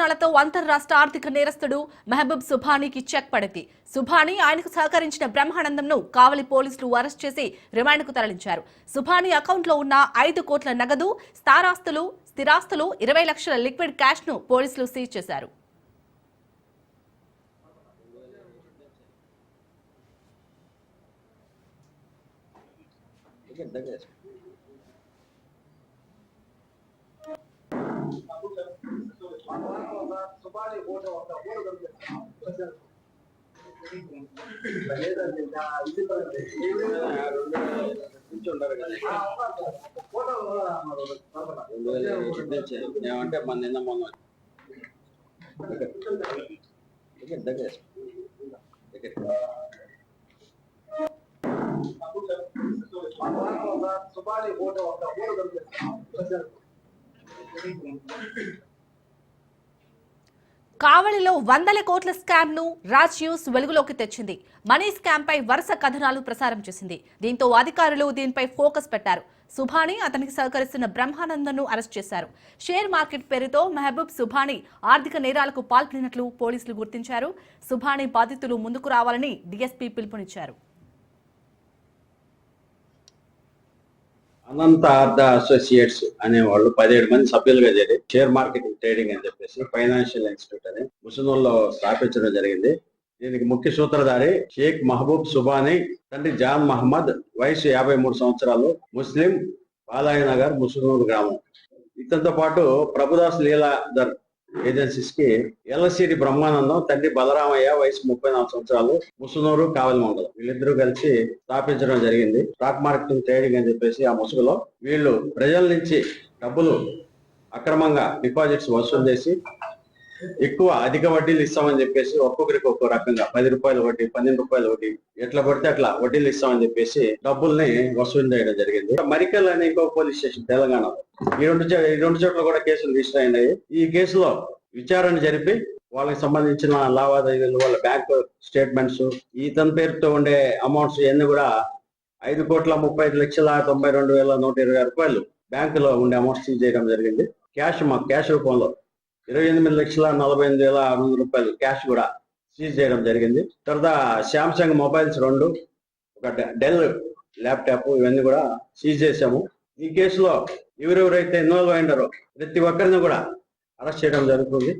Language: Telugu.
కథనాలతో అంతర్రాష్ట్ర ఆర్థిక నేరస్తుడు మెహబూబ్ సుభానీకి చెక్ పడింది. సుభానీ ఆయనకు సహకరించిన బ్రహ్మానందంను కావలి పోలీసులు అరెస్ట్ చేసి రిమాండ్కు తరలించారు. సుభానీ అకౌంట్లో ఉన్న ఐదు కోట్ల నగదు స్థారాస్తులు స్థిరాస్తులు ఇరవై లక్షల లిక్విడ్ క్యాష్ను పోలీసులు సీజ్ చేశారు. ఏమంటే మన నిన్న మొన్న కావలిలో వందల కోట్ల స్కామ్ను రాజ్ న్యూస్ వెలుగులోకి తెచ్చింది. మనీ స్కామ్ పై వరుస కథనాలు ప్రసారం చేసింది. దీంతో అధికారులు దీనిపై ఫోకస్ పెట్టారు. సుభాని అతనికి సహకరిస్తున్న బ్రహ్మానందన్ను అరెస్ట్ చేశారు. షేర్ మార్కెట్ పేరుతో మెహబూబ్ సుభాని ఆర్థిక నేరాలకు పాల్పడినట్లు పోలీసులు గుర్తించారు. సుభాని బాధితులు ముందుకు రావాలని డీఎస్పీ పిలుపునిచ్చారు. అనంత ఆర్థ అసోసియేట్స్ అనే వాళ్ళు పదిహేడు మంది సభ్యులుగా చేరి షేర్ మార్కెటింగ్ ట్రేడింగ్ అని చెప్పేసి ఫైనాన్షియల్ ఇన్స్టిట్యూట్ అని ముసునూరులో స్థాపించడం జరిగింది. దీనికి ముఖ్య సూత్రధారి షేక్ మహబూబ్ సుబానీ తండ్రి జాన్ మహమ్మద్ వయసు యాభై మూడు సంవత్సరాలు ముస్లిం బాలాయి నగర్ ముసునూరు గ్రామం. ఇతనితో పాటు ప్రభుదాస్ లీలాధర్ ఏజెన్సీస్కి ఎల్ఎస్సిడి బ్రహ్మానందం తండ్రి బలరామయ్య వయసు ముప్పై నాలుగు సంవత్సరాలు ముసునూరు కావలి మండలం వీళ్ళిద్దరూ కలిసి స్థాపించడం జరిగింది. స్టాక్ మార్కెటింగ్ ట్రేడింగ్ అని చెప్పేసి ఆ ముసుగులో వీళ్ళు ప్రజల నుంచి డబ్బులు అక్రమంగా డిపాజిట్స్ వసూలు చేసి ఎక్కువ అధిక వడ్డీలు ఇస్తామని చెప్పేసి ఒక్కొక్కరికి ఒక్కో రకంగా పది రూపాయల వడ్డీ పన్నెండు రూపాయలు వడ్డీ ఎట్లా పడితే అట్లా వడ్డీలు ఇస్తామని చెప్పేసి డబ్బుల్ని వసూలు చేయడం జరిగింది. మరికల్ అనే ఇంకో పోలీస్ స్టేషన్ తెలంగాణలో. ఈ రెండు ఈ రెండు చోట్ల కూడా కేసులు రిజిస్టర్ అయినాయి ఈ కేసులో విచారణ జరిపి వాళ్ళకి సంబంధించిన లావాదేవీలు వాళ్ళ బ్యాంక్ స్టేట్మెంట్స్ ఇతని పేరుతో ఉండే అమౌంట్స్ ఇవన్నీ కూడా ఐదు కోట్ల ముప్పై ఐదు లక్షల తొంభై రెండు వేల నూట ఇరవై రూపాయలు బ్యాంకులో ఉండే అమౌంట్స్ చేయడం జరిగింది. క్యాష్ మా క్యాష్ రూపంలో ఇరవై ఎనిమిది లక్షల నలభై ఎనిమిది వేల ఆరు వందల రూపాయలు క్యాష్ కూడా సీజ్ చేయడం జరిగింది. తర్వాత శాంసంగ్ మొబైల్స్ రెండు ఒక డెల్ ల్యాప్టాప్ ఇవన్నీ కూడా సీజ్ చేశాము. ఈ కేసులో ఎవరెవరైతే ఇన్వాల్వ్ అయినారో ప్రతి ఒక్కరిని కూడా అరెస్ట్ చేయడం జరుగుతుంది.